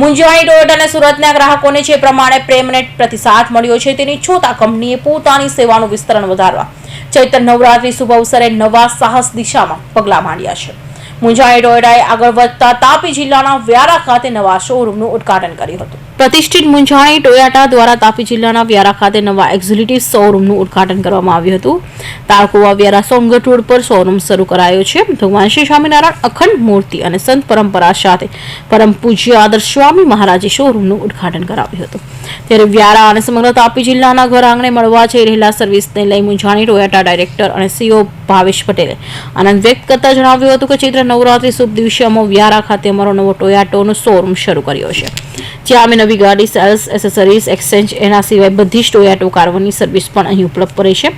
Munjwani Toyota અને સુરતના ગ્રાહકોને જે પ્રમાણે પ્રેમને પ્રતિસાદ મળ્યો છે, તેની છોતા કંપનીએ પોતાની સેવાનું વિસ્તરણ વધારવા ચૈત્ર નવરાત્રી શુભ અવસરે નવા સાહસ દિશામાં પગલાં માંડ્યા છે. મુંજાણી ટોયોટાએ આગળ વધતા તાપી જિલ્લાના વ્યારા ખાતે નવા શોરૂમનું ઉદઘાટન કર્યું હતું. પ્રતિષ્ઠિત મુંજાણી ટોયાટા દ્વારા તાપી જિલ્લાના વ્યારા ખાતે નવા એક્ઝિક્યુટિવ શોરૂમનું ઉદ્ઘાટન કરવામાં આવ્યું હતું. તારકોવા વ્યારા સોમગઢ રોડ પર શોરૂમ શરૂ કરાયો છે. ભગવાન શ્રી સ્વામિનારાયણ અખંડ મૂર્તિ અને સંત પરંપરા સાથે પરમ પૂજ્ય આદર્શ સ્વામી મહારાજે શોરૂમનું ઉદ્ઘાટન કરાવ્યું હતું. ત્યારે વ્યારા અને સમગ્ર તાપી જિલ્લાના ઘર આંગણે મળવા જઈ રહેલા સર્વિસને લઈ મુંજાણી ટોયાટા ડાયરેક્ટર અને સીઓ ભાવેશ પટેલે આનંદ વ્યક્ત કરતા જણાવ્યું હતું કે ચૈત્ર નવરાત્રી શુભ દિવસે અમો વ્યારા ખાતે અમારો નવો ટોયાટોનો શોરૂમ શરૂ કર્યો છે. જ્યાં અમે નવી ગાડી સેલ્સ, એસેસરીઝ, એક્સચેન્જ એના સિવાય બધી જ ટોયાટો કારોની સર્વિસ પણ અહીં ઉપલબ્ધ કરે છે.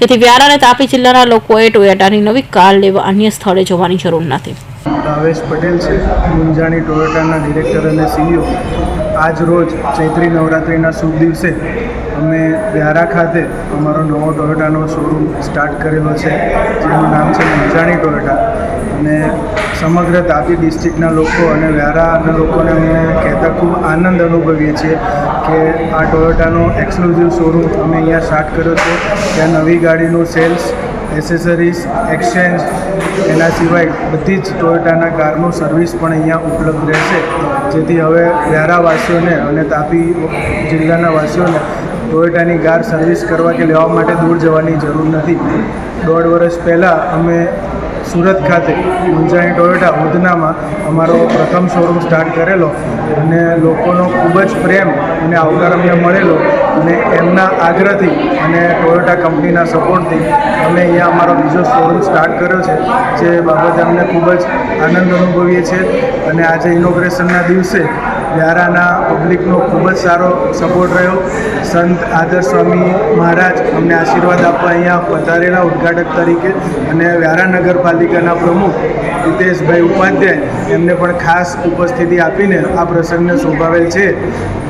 જેથી વ્યારા અને તાપી જિલ્લાના લોકોએ ટોયાટાની નવી કાર લેવા અન્ય સ્થળે જવાની જરૂર નથી. ભાવેશ પટેલ છે મુંજાણી ટોયોટાના ડિરેક્ટર અને સીઈઓ આજ રોજ ચૈત્રી નવરાત્રિના શુભ દિવસે અમે વ્યારા ખાતે અમારો નવો ટોયોટાનો શોરૂમ સ્ટાર્ટ કરેલો છે, જેનું નામ છે મંજાણી ટોયોટા. અને સમગ્ર તાપી ડિસ્ટ્રિક્ટના લોકો અને વ્યારાના લોકોને અમે કહેતા ખૂબ આનંદ અનુભવીએ છીએ કે આ ટોયોટાનો એક્સક્લુઝિવ શોરૂમ અમે અહીંયા સ્ટાર્ટ કર્યો છે. ત્યાં નવી ગાડીનું સેલ્સ એસેસરીઝ એક્સચેન્જ એના સિવાય બધી જ ટોયોટાના કારનું સર્વિસ પણ અહીંયા ઉપલબ્ધ રહેશે. જેથી હવે વ્યારાવાસીઓને અને તાપી જિલ્લાના વાસીઓને ટોયોટાની કાર સર્વિસ કરવા કે લેવા માટે દૂર જવાની જરૂર નથી. દોઢ વર્ષ પહેલાં અમે સુરત ખાતે મુંજાણી ટોયોટા ઉધનામાં અમારો પ્રથમ શોરૂમ સ્ટાર્ટ કરેલો અને લોકોનો ખૂબ જ પ્રેમ અને આવકાર અમને મળેલો અને એમના આગ્રહથી અને ટોયોટા કંપનીના સપોર્ટથી અમે અહીંયા અમારો બીજો શોરૂમ સ્ટાર્ટ કર્યો છે, જે બાબતે અમને ખૂબ જ આનંદ અનુભવીએ છીએ. અને આજે ઇનોગ્રેશનના દિવસે વ્યારાના પબ્લિકનો ખૂબ જ સારો સપોર્ટ રહ્યો. સંત આદર્શ સ્વામી મહારાજ અમને આશીર્વાદ આપવા અહીંયા પધારેલા ઉદ્ઘાટક તરીકે અને વ્યારા નગરપાલિકાના પ્રમુખ હિતેશભાઈ ઉપાધ્યાય એમને પણ ખાસ ઉપસ્થિતિ આપીને આ પ્રસંગને શોભાવેલ છે.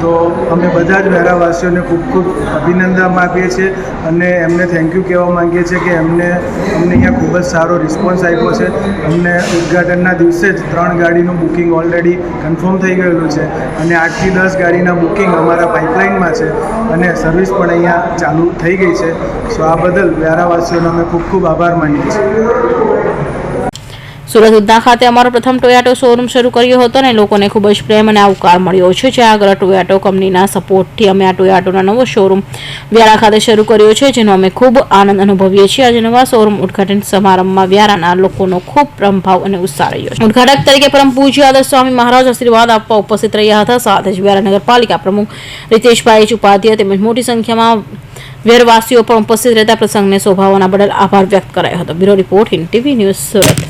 તો અમે બધા જ વ્યારાવાસીઓને ખૂબ ખૂબ અભિનંદન આપીએ છીએ અને એમને થેન્ક યુ કહેવા માંગીએ છીએ કે એમને, અમને અહીંયા ખૂબ જ સારો રિસ્પોન્સ આપ્યો છે. અમને ઉદ્ઘાટનના દિવસે જ ત્રણ ગાડીનું બુકિંગ ઓલરેડી કન્ફર્મ થઈ ગયેલું છે. અને આઠથી દસ ગાડીના બુકિંગ અમારા પાઇપલાઇનમાં છે અને સર્વિસ પણ અહીંયા ચાલુ થઈ ગઈ છે. સો આ બદલ વ્યારાવાસીઓનો અમે ખૂબ ખૂબ આભાર માનીએ છીએ. સુરત ઉધના ખાતે અમારો પ્રથમ ટોયાટો શોરૂમ શરૂ કર્યો હતો અને લોકોને ખૂબ જ પ્રેમ અને આવકાર મળ્યો છે જ્યાં આગળ ટોયાટો કંપનીના સપોર્ટથી અમે આ ટોયાટોનો નવો શોરૂમ વ્યારા ખાતે શરૂ કર્યો છે, જેનો અમે ખૂબ આનંદ અનુભવીએ છીએ. આજે નવા શોરૂમ ઉદઘાટન સમારંભમાં વ્યારાના લોકોનો ખૂબ પ્રભાવ અને ઉત્સાહ રહ્યો છે. ઉદઘાટક તરીકે પરમ પૂજ્ય આદર્શ સ્વામી મહારાજ આશીર્વાદ આપવા ઉપસ્થિત રહ્યા હતા. સાથે જ વ્યારા નગરપાલિકા પ્રમુખ રીતેશભાઈ ઉપાધ્યાય તેમજ મોટી સંખ્યામાં વેરવાસીઓ પણ ઉપસ્થિત રહેતા પ્રસંગને શોભાવવાના બદલ આભાર વ્યક્ત કરાયો હતો. Bureau report in TV news Surat.